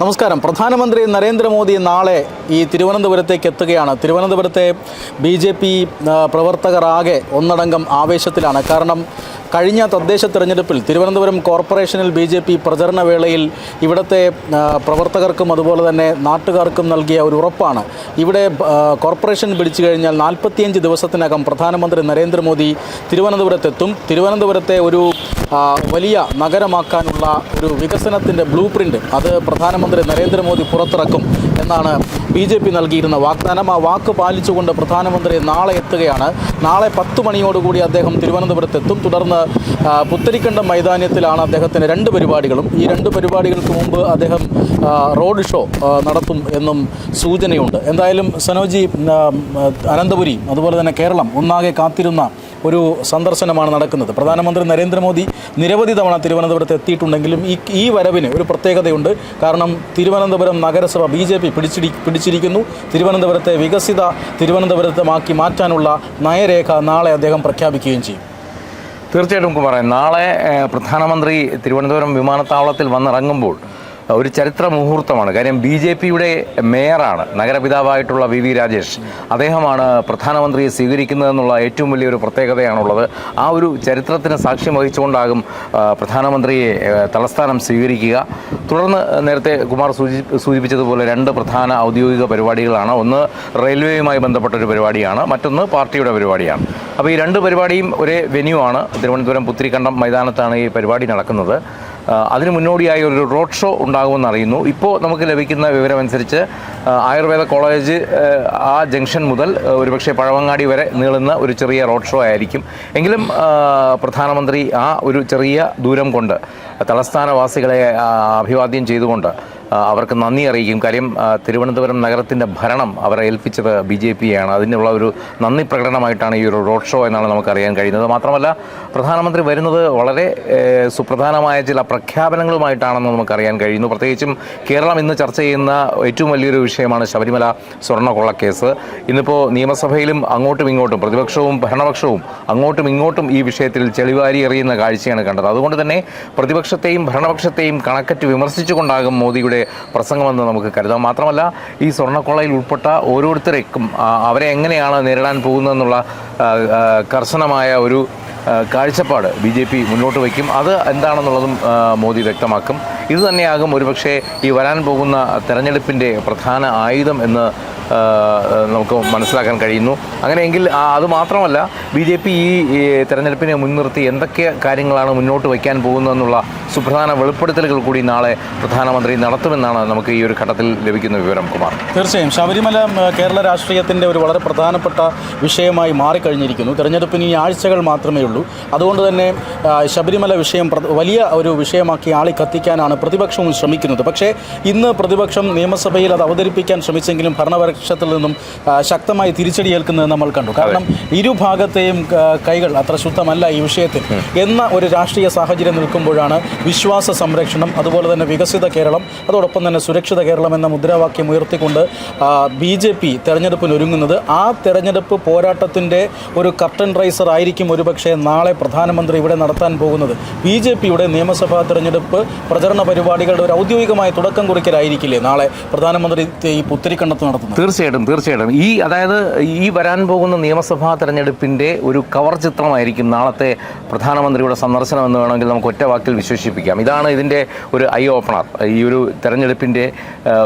നമസ്കാരം. പ്രധാനമന്ത്രി നരേന്ദ്രമോദി നാളെ ഈ തിരുവനന്തപുരത്തേക്ക് എത്തുകയാണ്. തിരുവനന്തപുരത്തെ ബി ജെ പി പ്രവർത്തകർ ആകെ ഒന്നടങ്കം ആവേശത്തിലാണ്. കാരണം കഴിഞ്ഞ തദ്ദേശ തെരഞ്ഞെടുപ്പിൽ തിരുവനന്തപുരം കോർപ്പറേഷനിൽ ബി ജെ പി പ്രചരണ വേളയിൽ ഇവിടുത്തെ പ്രവർത്തകർക്കും അതുപോലെ തന്നെ നാട്ടുകാർക്കും നൽകിയ ഒരു ഉറപ്പാണ്. ഇവിടെ കോർപ്പറേഷൻ പിടിച്ചു കഴിഞ്ഞാൽ നാൽപ്പത്തിയഞ്ച് ദിവസത്തിനകം പ്രധാനമന്ത്രി നരേന്ദ്രമോദി തിരുവനന്തപുരത്തെത്തും. തിരുവനന്തപുരത്തെ ഒരു വലിയ നഗരമാക്കാനുള്ള ഒരു വികസനത്തിന്റെ ബ്ലൂ പ്രിന്റ് അത് പ്രധാനമന്ത്രി നരേന്ദ്രമോദി പുറത്തിറക്കും എന്നാണ് ബി ജെ പി നൽകിയിരുന്ന വാഗ്ദാനം. ആ വാക്ക് പാലിച്ചുകൊണ്ട് പ്രധാനമന്ത്രി നാളെ എത്തുകയാണ്. നാളെ പത്ത് മണിയോടുകൂടി അദ്ദേഹം തിരുവനന്തപുരത്തെത്തും. തുടർന്ന് പുത്തരിക്കണ്ടം മൈതാനത്തിലാണ് അദ്ദേഹത്തിന് രണ്ട് പരിപാടികളും. ഈ രണ്ട് പരിപാടികൾക്ക് മുമ്പ് അദ്ദേഹം റോഡ് ഷോ നടത്തും എന്നും സൂചനയുണ്ട്. എന്തായാലും സനോജി അനന്തപുരി അതുപോലെ തന്നെ കേരളം ഒന്നാകെ കാത്തിരുന്ന ഒരു സന്ദർശനമാണ് നടക്കുന്നത്. പ്രധാനമന്ത്രി നരേന്ദ്രമോദി നിരവധി തവണ തിരുവനന്തപുരത്ത് എത്തിയിട്ടുണ്ടെങ്കിലും ഈ ഈ വരവിന് ഒരു പ്രത്യേകതയുണ്ട്. കാരണം തിരുവനന്തപുരം നഗരസഭ ബി ജെ പി പിടിച്ചിടി പിടിച്ചിരിക്കുന്നു. തിരുവനന്തപുരത്തെ വികസിത തിരുവനന്തപുരത്തുമാക്കി മാറ്റാനുള്ള നയരേഖ നാളെ അദ്ദേഹം പ്രഖ്യാപിക്കുകയും ചെയ്യും. തീർച്ചയായിട്ടും നമുക്ക് പറയാം. നാളെ പ്രധാനമന്ത്രി തിരുവനന്തപുരം വിമാനത്താവളത്തിൽ വന്നിറങ്ങുമ്പോൾ ഒരു ചരിത്ര മുഹൂർത്തമാണ്. കാര്യം ബി ജെ പിയുടെ മേയറാണ് നഗരപിതാവായിട്ടുള്ള വി വി രാജേഷ്. അദ്ദേഹമാണ് പ്രധാനമന്ത്രിയെ സ്വീകരിക്കുന്നതെന്നുള്ള ഏറ്റവും വലിയൊരു പ്രത്യേകതയാണുള്ളത്. ആ ഒരു ചരിത്രത്തിന് സാക്ഷ്യം വഹിച്ചുകൊണ്ടാകും പ്രധാനമന്ത്രിയെ തലസ്ഥാനം സ്വീകരിക്കുക. തുടർന്ന് നേരത്തെ കുമാർ സൂചി സൂചിപ്പിച്ചതുപോലെ രണ്ട് പ്രധാന ഔദ്യോഗിക പരിപാടികളാണ്. ഒന്ന് റെയിൽവേയുമായി ബന്ധപ്പെട്ട ഒരു പരിപാടിയാണ് മറ്റൊന്ന് പാർട്ടിയുടെ പരിപാടിയാണ്. അപ്പോൾ ഈ രണ്ട് പരിപാടിയും ഒരേ വെന്യൂ ആണ്. തിരുവനന്തപുരം പുത്തിരിക്കണ്ടം മൈതാനത്താണ് ഈ പരിപാടി നടക്കുന്നത്. അതിന് മുന്നോടിയായി ഒരു റോഡ് ഷോ ഉണ്ടാകുമെന്ന് അറിയുന്നു. ഇപ്പോൾ നമുക്ക് ലഭിക്കുന്ന വിവരമനുസരിച്ച് ആയുർവേദ കോളേജ് ആ, ജംഗ്ഷൻ മുതൽ ഒരുപക്ഷെ പഴവങ്ങാടി വരെ നീളുന്ന ഒരു ചെറിയ റോഡ് ഷോ ആയിരിക്കും. എങ്കിലും പ്രധാനമന്ത്രി ആ ഒരു ചെറിയ ദൂരം കൊണ്ട് തലസ്ഥാനവാസികളെ അഭിവാദ്യം ചെയ്തുകൊണ്ട് അവർക്ക് നന്ദി അറിയിക്കും. കാര്യം തിരുവനന്തപുരം നഗരത്തിന്റെ ഭരണം അവരെ ഏൽപ്പിച്ചത് ബി ജെ പിയാണ്. അതിനുള്ള ഒരു നന്ദി പ്രകടനമായിട്ടാണ് ഈ ഒരു റോഡ് ഷോ എന്നാണ് നമുക്കറിയാൻ കഴിയുന്നത്. മാത്രമല്ല പ്രധാനമന്ത്രി വരുന്നത് വളരെ സുപ്രധാനമായ ചില പ്രഖ്യാപനങ്ങളുമായിട്ടാണെന്ന് നമുക്കറിയാൻ കഴിയുന്നു. പ്രത്യേകിച്ചും കേരളം ഇന്ന് ചർച്ച ചെയ്യുന്ന ഏറ്റവും വലിയൊരു വിഷയമാണ് ശബരിമല സ്വർണക്കൊള്ളക്കേസ്. ഇന്നിപ്പോൾ നിയമസഭയിലും അങ്ങോട്ടും ഇങ്ങോട്ടും പ്രതിപക്ഷവും ഭരണപക്ഷവും അങ്ങോട്ടും ഇങ്ങോട്ടും ഈ വിഷയത്തിൽ ചെളിവാരി എറിയുന്ന കാഴ്ചയാണ് കണ്ടത്. അതുകൊണ്ട് തന്നെ പ്രതിപക്ഷത്തെയും ഭരണപക്ഷത്തെയും കണക്കറ്റ് വിമർശിച്ചുകൊണ്ടാകും മോദിയുടെ പ്രസംഗമെന്ന് നമുക്ക് കരുതാം. മാത്രമല്ല ഈ സ്വർണക്കൊള്ളയിൽ ഉൾപ്പെട്ട ഓരോരുത്തരേക്കും അവരെ എങ്ങനെയാണ് നേരിടാൻ പോകുന്നതെന്നുള്ള കർശനമായ ഒരു കാഴ്ചപ്പാട് ബി മുന്നോട്ട് വയ്ക്കും. അത് എന്താണെന്നുള്ളതും മോദി വ്യക്തമാക്കും. ഇത് തന്നെയാകും ഒരുപക്ഷെ ഈ വരാൻ പോകുന്ന തെരഞ്ഞെടുപ്പിന്റെ പ്രധാന ആയുധം എന്ന് നമുക്ക് മനസ്സിലാക്കാൻ കഴിയുന്നു. അങ്ങനെയെങ്കിൽ അത് മാത്രമല്ല ബി ജെ പി ഈ തെരഞ്ഞെടുപ്പിനെ മുൻനിർത്തി എന്തൊക്കെ കാര്യങ്ങളാണ് മുന്നോട്ട് വയ്ക്കാൻ പോകുന്നതെന്നുള്ള സുപ്രധാന വെളിപ്പെടുത്തലുകൾ കൂടി നാളെ പ്രധാനമന്ത്രി നടത്തുമെന്നാണ് നമുക്ക് ഈ ഒരു ഘട്ടത്തിൽ ലഭിക്കുന്ന വിവരം കുമാർ. തീർച്ചയായും. ശബരിമല കേരള രാഷ്ട്രീയത്തിന്റെ ഒരു വളരെ പ്രധാനപ്പെട്ട വിഷയമായി മാറിക്കഴിഞ്ഞിരിക്കുന്നു. തെരഞ്ഞെടുപ്പിന് ഈ ആഴ്ചകൾ മാത്രമേ ഉള്ളൂ. അതുകൊണ്ട് തന്നെ ശബരിമല വിഷയം വലിയ ഒരു വിഷയമാക്കി ആളി കത്തിക്കാനാണ് പ്രതിപക്ഷവും ശ്രമിക്കുന്നത്. പക്ഷേ ഇന്ന് പ്രതിപക്ഷം നിയമസഭയിൽ അത് അവതരിപ്പിക്കാൻ ശ്രമിച്ചെങ്കിലും ഭരണപക്ഷത്തിൽ നിന്നും ശക്തമായി തിരിച്ചടി ഏൽക്കുന്നത് നമ്മൾ കണ്ടു. കാരണം ഇരുഭാഗത്തെയും കൈകൾ അത്ര ശുദ്ധമല്ല ഈ വിഷയത്തിൽ. എന്ന ഒരു രാഷ്ട്രീയ സാഹചര്യം നിൽക്കുമ്പോഴാണ് വിശ്വാസ സംരക്ഷണം അതുപോലെ തന്നെ വികസിത കേരളം അതോടൊപ്പം തന്നെ സുരക്ഷിത കേരളം എന്ന മുദ്രാവാക്യം ഉയർത്തിക്കൊണ്ട് ബി ജെ പി തെരഞ്ഞെടുപ്പിന് ഒരുങ്ങുന്നത്. ആ തെരഞ്ഞെടുപ്പ് പോരാട്ടത്തിന്റെ ഒരു കർട്ടൻ റൈസർ ആയിരിക്കും ഒരുപക്ഷെ നാളെ പ്രധാനമന്ത്രി ഇവിടെ നടത്താൻ പോകുന്നത്. ബി ജെ പിയുടെ നിയമസഭാ തെരഞ്ഞെടുപ്പ് പ്രചരണ പരിപാടികളുടെ ഒരു ഔദ്യോഗികമായ തുടക്കം കുറിക്കലായിരിക്കില്ലേ? നാളെ പ്രധാനമന്ത്രി ഈ പുത്തരിക്കണ്ടത്ത് നടത്തുന്നത്. തീർച്ചയായിട്ടും തീർച്ചയായിട്ടും. ഈ അതായത് ഈ വരാൻ പോകുന്ന നിയമസഭാ തെരഞ്ഞെടുപ്പിന്റെ ഒരു കവർ ചിത്രമായിരിക്കും നാളത്തെ പ്രധാനമന്ത്രിയുടെ സന്ദർശനം എന്ന് വേണമെങ്കിൽ നമുക്ക് ഒറ്റ വാക്കിൽ വിശേഷിപ്പിക്കാം. ഇതാണ് ഇതിന്റെ ഒരു ഐ ഓപ്പണർ ഈ ഒരു തെരഞ്ഞെടുപ്പിന്റെ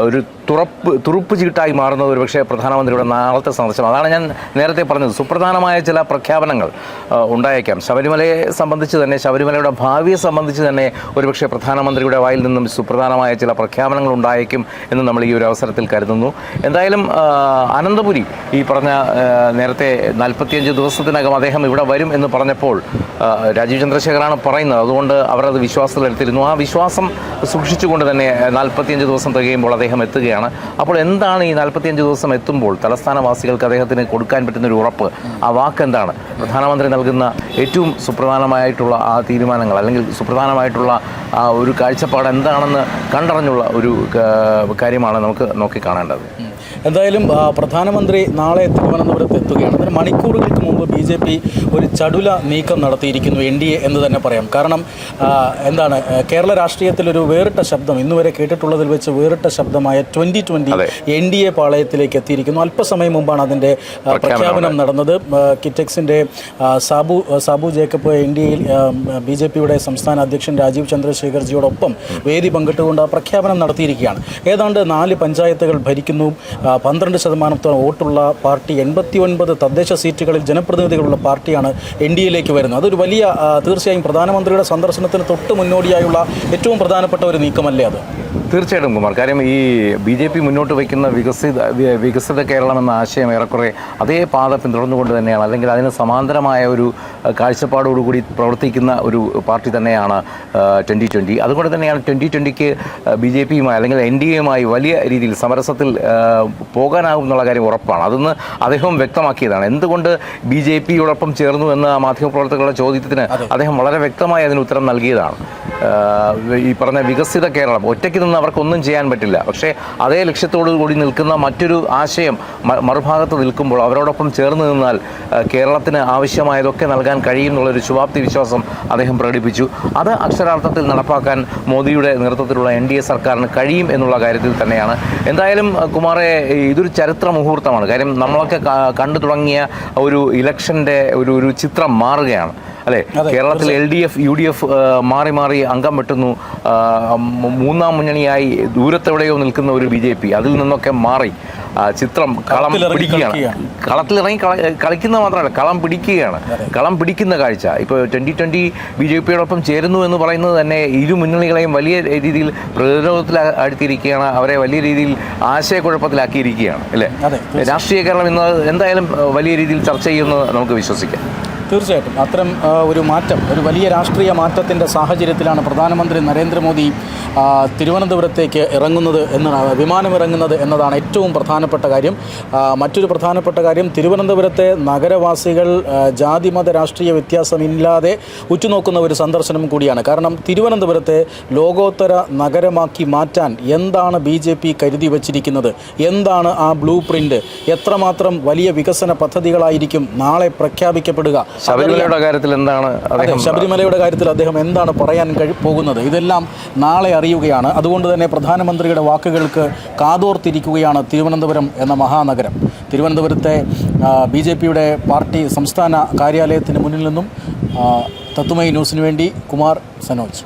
ഒരു തുറപ്പ് തുറുപ്പ് ചീട്ടായി മാറുന്നത് ഒരുപക്ഷെ പ്രധാനമന്ത്രിയുടെ നാളത്തെ സന്ദർശനം. അതാണ് ഞാൻ നേരത്തെ പറഞ്ഞത്. സുപ്രധാനമായ ചില പ്രഖ്യാപനങ്ങൾ ഉണ്ടായേക്കാം. ശബരിമലയെ സംബന്ധിച്ച് തന്നെ ശബരിമലയുടെ ഭാവിയെ സംബന്ധിച്ച് തന്നെ ഒരുപക്ഷെ പ്രധാനമന്ത്രിയുടെ വായിൽ നിന്നും സുപ്രധാനമായ ചില പ്രഖ്യാപനങ്ങൾ ഉണ്ടായേക്കും എന്ന് നമ്മൾ ഈ ഒരു അവസരത്തിൽ കരുതുന്നു. എന്തായാലും അനന്തപുരി ഈ പറഞ്ഞ നേരത്തെ നാൽപ്പത്തിയഞ്ച് ദിവസത്തിനകം അദ്ദേഹം ഇവിടെ വരും എന്ന് പറഞ്ഞപ്പോൾ രാജീവ് ചന്ദ്രശേഖറാണ് പറയുന്നത്. അതുകൊണ്ട് അവരത് വിശ്വാസത്തിലെടുത്തിരുന്നു. ആ വിശ്വാസം സൂക്ഷിച്ചുകൊണ്ട് തന്നെ നാൽപ്പത്തിയഞ്ച് ദിവസം തികയുമ്പോൾ അദ്ദേഹം എത്തുകയാണ്. അപ്പോൾ എന്താണ് ഈ നാൽപ്പത്തിയഞ്ച് ദിവസം എത്തുമ്പോൾ തലസ്ഥാനവാസികൾക്ക് അദ്ദേഹത്തിന് കൊടുക്കാൻ പറ്റുന്ന ഒരു ഉറപ്പ്? ആ വാക്ക് എന്താണ്? പ്രധാനമന്ത്രി നൽകുന്ന ഏറ്റവും സുപ്രധാനമായിട്ടുള്ള ആ തീരുമാനങ്ങൾ അല്ലെങ്കിൽ സുപ്രധാനമായിട്ടുള്ള ആ ഒരു കാഴ്ചപ്പാട് എന്താണെന്ന് കണ്ടറിഞ്ഞുള്ള ഒരു കാര്യമാണ് നമുക്ക് നോക്കി കാണേണ്ടത് എന്തായാലും പ്രധാനമന്ത്രി നാളെ തിരുവനന്തപുരത്ത് എത്തുകയാണ്. അതിന് മണിക്കൂറുകൾക്ക് മുമ്പ് ബി ജെ പി ഒരു ചടുല നീക്കം നടത്തിയിരിക്കുന്നു എൻ ഡി എ എന്ന് തന്നെ പറയാം. കാരണം എന്താണ് കേരള രാഷ്ട്രീയത്തിൽ ഒരു വേറിട്ട ശബ്ദം ഇന്നുവരെ കേട്ടിട്ടുള്ളതിൽ വെച്ച് വേറിട്ട ശബ്ദമായ twenty twenty N D A പാളയത്തിലേക്ക് എത്തിയിരിക്കുന്നു. അല്പസമയം മുമ്പാണ് അതിന്റെ പ്രഖ്യാപനം നടന്നത്. കിറ്റക്സിന്റെ സാബു സാബു ജേക്കബ് എൻ ഡി എയിൽ ബി ജെ പിയുടെ സംസ്ഥാന അധ്യക്ഷൻ രാജീവ് ചന്ദ്രശേഖർജിയോടൊപ്പം വേദി പങ്കിട്ടുകൊണ്ട് ആ പ്രഖ്യാപനം നടത്തിയിരിക്കുകയാണ്. ഏതാണ്ട് നാല് പഞ്ചായത്തുകൾ ഭരിക്കുന്നു. പന്ത്രണ്ട് ശതമാനത്തോളം വോട്ടുള്ള പാർട്ടി എൺപത്തി ഒൻപത് തദ്ദേശ സീറ്റുകളിൽ ജനപ്രതിനിധികളുള്ള പാർട്ടിയാണ് എൻ ഡി എയിലേക്ക് വരുന്നത്. അതൊരു വലിയ തീർച്ചയായും പ്രധാനമന്ത്രിയുടെ സന്ദർശനത്തിന് തൊട്ട് മുന്നോടിയായുള്ള ഏറ്റവും പ്രധാനപ്പെട്ട ഒരു നീക്കമല്ലേ അത്? തീർച്ചയായിട്ടും കുമാർ. കാര്യം ഈ ബി ജെ പി മുന്നോട്ട് വയ്ക്കുന്ന വികസിത വികസിത കേരളം എന്ന ആശയം ഏറെക്കുറെ അതേ പാത പിന്തുടർന്നുകൊണ്ട് തന്നെയാണ്. അല്ലെങ്കിൽ അതിന് സമാന്തരമായ ഒരു കാഴ്ചപ്പാടോടുകൂടി പ്രവർത്തിക്കുന്ന ഒരു പാർട്ടി തന്നെയാണ് ട്വന്റി ട്വന്റി അതുകൊണ്ട് തന്നെയാണ് ട്വന്റി ട്വന്റിക്ക് ബി ജെ പിയുമായി അല്ലെങ്കിൽ എൻ ഡി എയുമായി വലിയ രീതിയിൽ സമരസത്തിൽ പോകാനാകും എന്നുള്ള കാര്യം ഉറപ്പാണ്. അതൊന്ന് അദ്ദേഹം വ്യക്തമാക്കിയതാണ്. എന്തുകൊണ്ട് ബി ജെ പിയോടൊപ്പം ചേർന്നു എന്ന മാധ്യമപ്രവർത്തകരുടെ ചോദ്യത്തിന് അദ്ദേഹം വളരെ വ്യക്തമായി അതിന് ഉത്തരം നൽകിയതാണ്. ഈ പറഞ്ഞ വികസിത കേരളം ഒറ്റയ്ക്ക് നിന്ന് അവർക്കൊന്നും ചെയ്യാൻ പറ്റില്ല. പക്ഷേ അതേ ലക്ഷ്യത്തോടു കൂടി നിൽക്കുന്ന മറ്റൊരു ആശയം മറുഭാഗത്ത് നിൽക്കുമ്പോൾ അവരോടൊപ്പം ചേർന്ന് നിന്നാൽ കേരളത്തിന് ആവശ്യമായതൊക്കെ നൽകാൻ കഴിയും എന്നുള്ളൊരു ശുഭാപ്തി വിശ്വാസം അദ്ദേഹം പ്രകടിപ്പിച്ചു. അത് അക്ഷരാർത്ഥത്തിൽ നടപ്പാക്കാൻ മോദിയുടെ നേതൃത്വത്തിലുള്ള എൻ ഡി എ സർക്കാരിന് കഴിയും എന്നുള്ള കാര്യത്തിൽ തന്നെയാണ്. എന്തായാലും കുമാറെ ഇതൊരു ചരിത്ര മുഹൂർത്തമാണ്. കാര്യം നമ്മളൊക്കെ കണ്ടു തുടങ്ങിയ ഒരു ഇലക്ഷന്റെ ഒരു ഒരു ചിത്രം മാറുകയാണ്. അല്ലേ? കേരളത്തിൽ L D F U D F മാറി മാറി അംഗം വെട്ടുന്നു. മൂന്നാം മുന്നണിയായി ദൂരത്തെവിടെയോ നിൽക്കുന്ന ഒരു ബി ജെ പി. അതിൽ നിന്നൊക്കെ മാറി ചിത്രം കളം പിടിക്കുകയാണ്. കളത്തിലിറങ്ങി കള- കളിക്കുന്നത് മാത്രമല്ല കളം പിടിക്കുകയാണ്. കളം പിടിക്കുന്ന കാഴ്ച. ഇപ്പോൾ ട്വന്റി ട്വന്റി ബി ജെ പിയോടൊപ്പം ചേരുന്നു എന്ന് പറയുന്നത് തന്നെ ഇരു മുന്നണികളെയും വലിയ രീതിയിൽ പ്രതിരോധത്തിൽ അടുത്തിരിക്കുകയാണ് അവരെ വലിയ രീതിയിൽ ആശയക്കുഴപ്പത്തിലാക്കിയിരിക്കുകയാണ്. അല്ലേ? രാഷ്ട്രീയ കേരളം ഇന്ന് എന്തായാലും വലിയ രീതിയിൽ ചർച്ച ചെയ്യുമെന്ന് നമുക്ക് വിശ്വസിക്കാം. തീർച്ചയായിട്ടും. അത്തരം ഒരു മാറ്റം ഒരു വലിയ രാഷ്ട്രീയ മാറ്റത്തിന്റെ സാഹചര്യത്തിലാണ് പ്രധാനമന്ത്രി നരേന്ദ്രമോദി തിരുവനന്തപുരത്തേക്ക് ഇറങ്ങുന്നത് എന്നതാണ് വിമാനമിറങ്ങുന്നത് എന്നതാണ് ഏറ്റവും പ്രധാനപ്പെട്ട കാര്യം. മറ്റൊരു പ്രധാനപ്പെട്ട കാര്യം തിരുവനന്തപുരത്തെ നഗരവാസികൾ ജാതിമത രാഷ്ട്രീയ വ്യത്യാസമില്ലാതെ ഉറ്റുനോക്കുന്ന ഒരു സന്ദർശനം കൂടിയാണ്. കാരണം തിരുവനന്തപുരത്തെ ലോകോത്തര നഗരമാക്കി മാറ്റാൻ എന്താണ് ബി ജെ പി കരുതി വച്ചിരിക്കുന്നത്? എന്താണ് ആ ബ്ലൂ പ്രിന്റ് എത്രമാത്രം വലിയ വികസന പദ്ധതികളായിരിക്കും നാളെ പ്രഖ്യാപിക്കപ്പെടുക? ശബരിമലയുടെ കാര്യത്തിൽ എന്താണ് അദ്ദേഹം ശബരിമലയുടെ കാര്യത്തിൽ അദ്ദേഹം എന്താണ് പറയാൻ കഴി പോകുന്നത്? ഇതെല്ലാം നാളെ അറിയുകയാണ്. അതുകൊണ്ട് തന്നെ പ്രധാനമന്ത്രിയുടെ വാക്കുകൾക്ക് കാതോർത്തിരിക്കുകയാണ് തിരുവനന്തപുരം എന്ന മഹാനഗരം. തിരുവനന്തപുരത്തെ ബി ജെ പിയുടെ പാർട്ടി സംസ്ഥാന കാര്യാലയത്തിന് മുന്നിൽ നിന്നും തത്തുമായി തത്തുമൈ ന്യൂസിന് വേണ്ടി കുമാർ സനോജ്.